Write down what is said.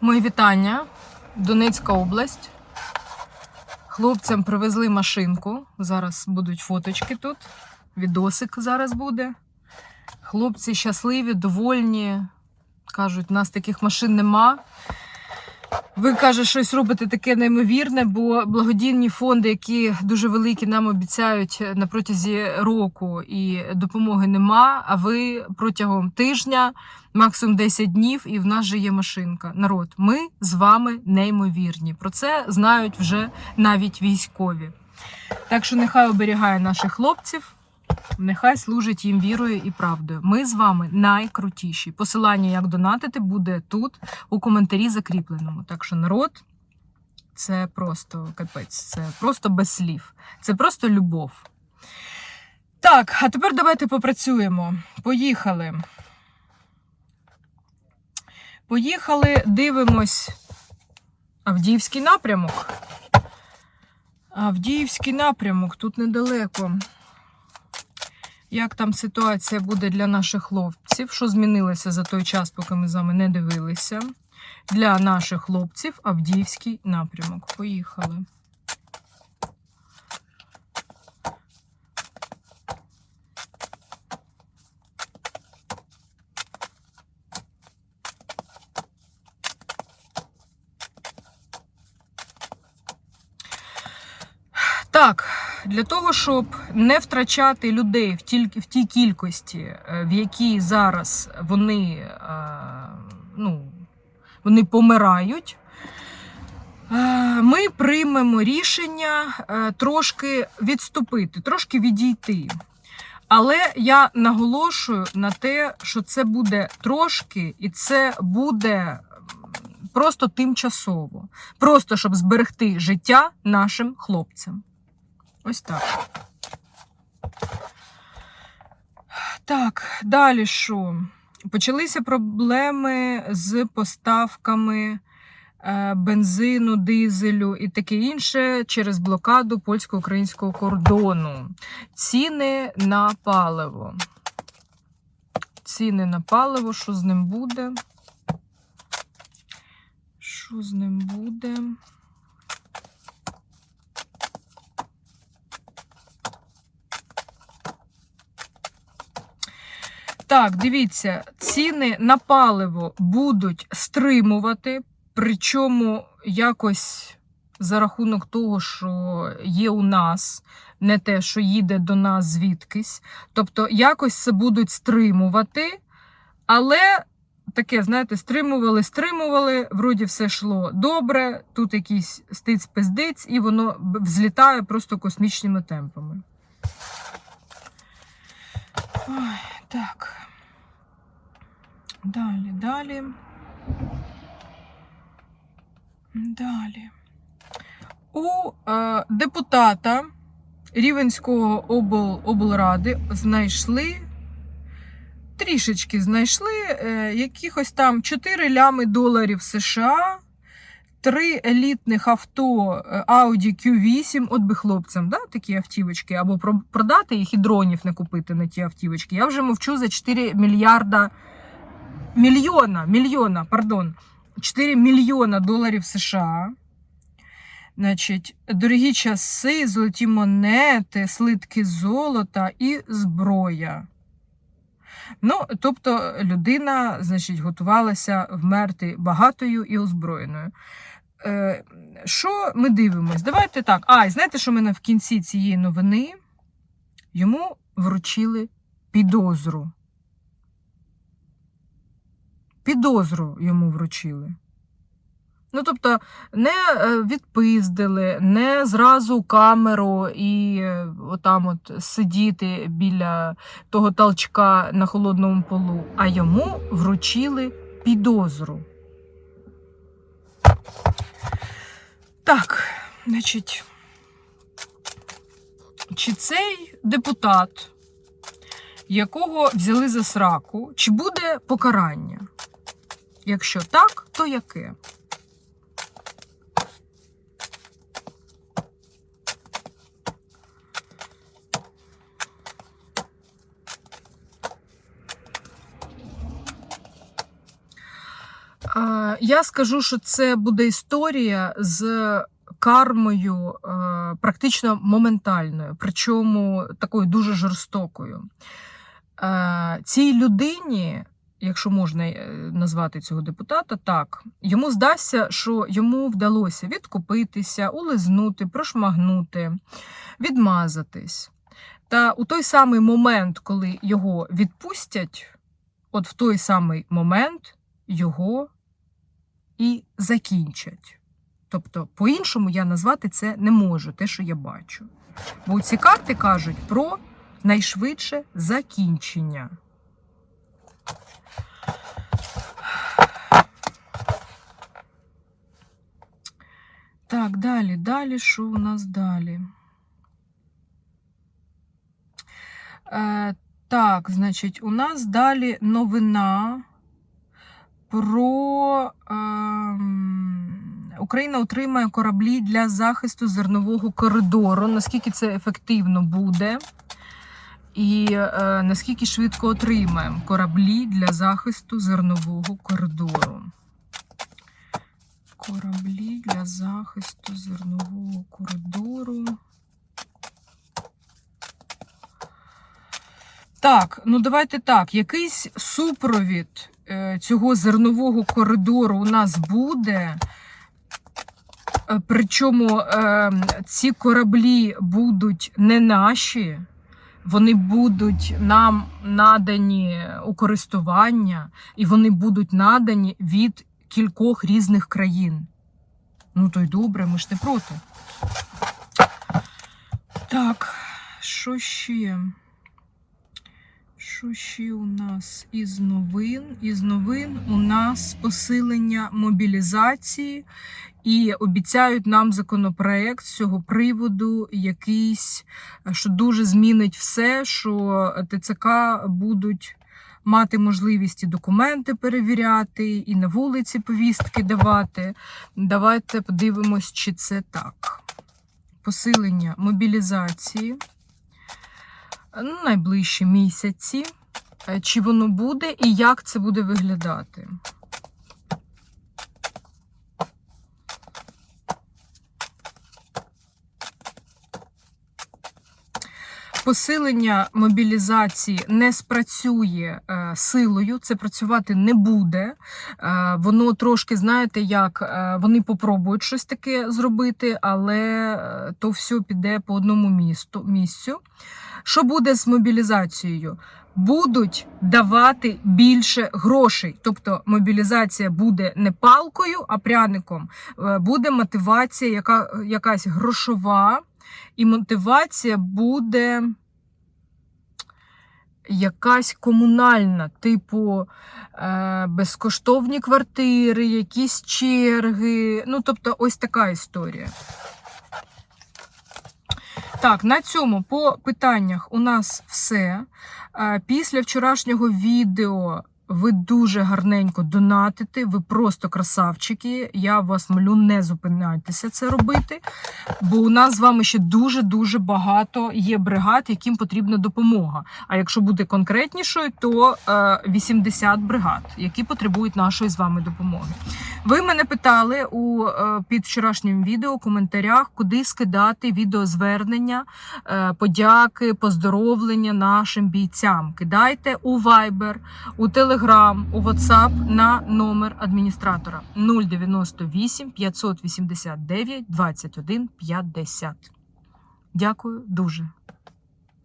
Мої вітання. Донецька область. Хлопцям привезли машинку. Зараз будуть фоточки тут. Відосик зараз буде. Хлопці щасливі, довольні. Кажуть, у нас таких машин нема. Ви каже, щось робите таке неймовірне, бо благодійні фонди, які дуже великі, нам обіцяють на протязі року, і допомоги нема. А ви протягом тижня, максимум 10 днів, і в нас же є машинка. Народ, ми з вами неймовірні. Про це знають вже навіть військові. Так що нехай оберігає наших хлопців. Нехай служить їм вірою і правдою. Ми з вами найкрутіші. Посилання, як донатити, буде тут у коментарі закріпленому. Так що народ це просто капець, це просто без слів. Це просто любов. Так, а тепер давайте попрацюємо. Поїхали. Поїхали, дивимось Авдіївський напрямок. Авдіївський напрямок тут недалеко. Як там ситуація буде для наших хлопців? Що змінилося за той час, поки ми з вами не дивилися? Для наших хлопців Авдіївський напрямок. Поїхали. Так, для того, щоб не втрачати людей в тільки в тій кількості, е, в якій зараз вони, е, ну, вони помирають, е, ми приймемо рішення трошки відступити, трошки відійти. Але я наголошую на те, що це буде трошки, і це буде просто тимчасово. Просто щоб зберегти життя нашим хлопцям. Ось так. Так, далі що? Почалися проблеми з поставками е, бензину, дизелю і таке інше через блокаду польсько-українського кордону. Ціни на паливо. Ціни на паливо, що з ним буде? Що з ним буде? Так, дивіться, ціни на паливо будуть стримувати, причому якось за рахунок того, що є у нас, не те, що їде до нас звідкись. Тобто, якось це будуть стримувати, але таке, знаєте, стримували, стримували, вроді все йшло добре, тут якийсь стиць-пиздиць, і воно взлітає просто космічними темпами. Ой, так. Далі, далі. Далі. У е, депутата Рівенського обл, облради знайшли, трішечки знайшли е, якихось там 4 лями доларів США, три елітних авто е, Audi Q8, от би хлопцям, да, такі автівочки, або про- продати їх і дронів не купити на ті автівочки. Я вже мовчу за 4 мільярда мільйона, мільйона, пардон, 4 мільйона доларів США. Значить, дорогі часи, золоті монети, слитки золота і зброя. Ну, тобто, людина, значить, готувалася вмерти багатою і озброєною. Е, що ми дивимось? Давайте так. А, і знаєте, що ми в кінці цієї новини йому вручили підозру. Підозру йому вручили. Ну, тобто, не е, відпиздили, не зразу камеру і е, отам от сидіти біля того толчка на холодному полу, а йому вручили підозру. Так, значить, чи цей депутат, якого взяли за сраку, чи буде покарання? Якщо так, то яке? Я скажу, що це буде історія з кармою е, практично моментальною, причому такою дуже жорстокою. Е, Цій людині, якщо можна е, назвати цього депутата, так, йому здасться, що йому вдалося відкупитися, улизнути, прошмагнути, відмазатись. Та у той самий момент, коли його відпустять, от в той самий момент його і закінчать. Тобто, по-іншому я назвати це не можу, те, що я бачу. Бо ці карти кажуть про найшвидше закінчення. Так, далі, далі, що у нас далі? Е, так, значить, у нас далі новина про ем, Україна отримає кораблі для захисту зернового коридору. Наскільки це ефективно буде? І е, наскільки швидко отримаємо кораблі для захисту зернового коридору? Кораблі для захисту зернового коридору. Так, ну давайте так. Якийсь супровід е, цього зернового коридору у нас буде. Е, Причому е, ці кораблі будуть не наші, вони будуть нам надані у користування, і вони будуть надані від кількох різних країн. Ну, то й добре, ми ж не проти. Так, що ще? Що ще у нас із новин? Із новин у нас посилення мобілізації і обіцяють нам законопроект з цього приводу, якийсь, що дуже змінить все, що ТЦК будуть мати можливість і документи перевіряти, і на вулиці повістки давати. Давайте подивимось, чи це так. Посилення мобілізації ну, найближчі місяці, Е, чи воно буде і як це буде виглядати. Посилення мобілізації не спрацює е, силою, це працювати не буде. Е, воно трошки, знаєте, як е, вони попробують щось таке зробити, але то все піде по одному місту, місцю. Що буде з мобілізацією? Будуть давати більше грошей. Тобто мобілізація буде не палкою, а пряником. Буде мотивація, яка, якась грошова, і мотивація буде якась комунальна, типу е, безкоштовні квартири, якісь черги. Ну, тобто, ось така історія. Так, на цьому по питаннях у нас все. Е, Після вчорашнього відео ви дуже гарненько донатите, ви просто красавчики. Я вас молю, не зупиняйтеся це робити, бо у нас з вами ще дуже-дуже багато є бригад, яким потрібна допомога. А якщо бути конкретнішою, то е, 80 бригад, які потребують нашої з вами допомоги. Ви мене питали у е, під вчорашнім відео у коментарях, куди скидати відеозвернення, е, подяки, поздоровлення нашим бійцям. Кидайте у Viber, у Telegram, у WhatsApp на номер адміністратора 098 589 21 50. Дякую дуже.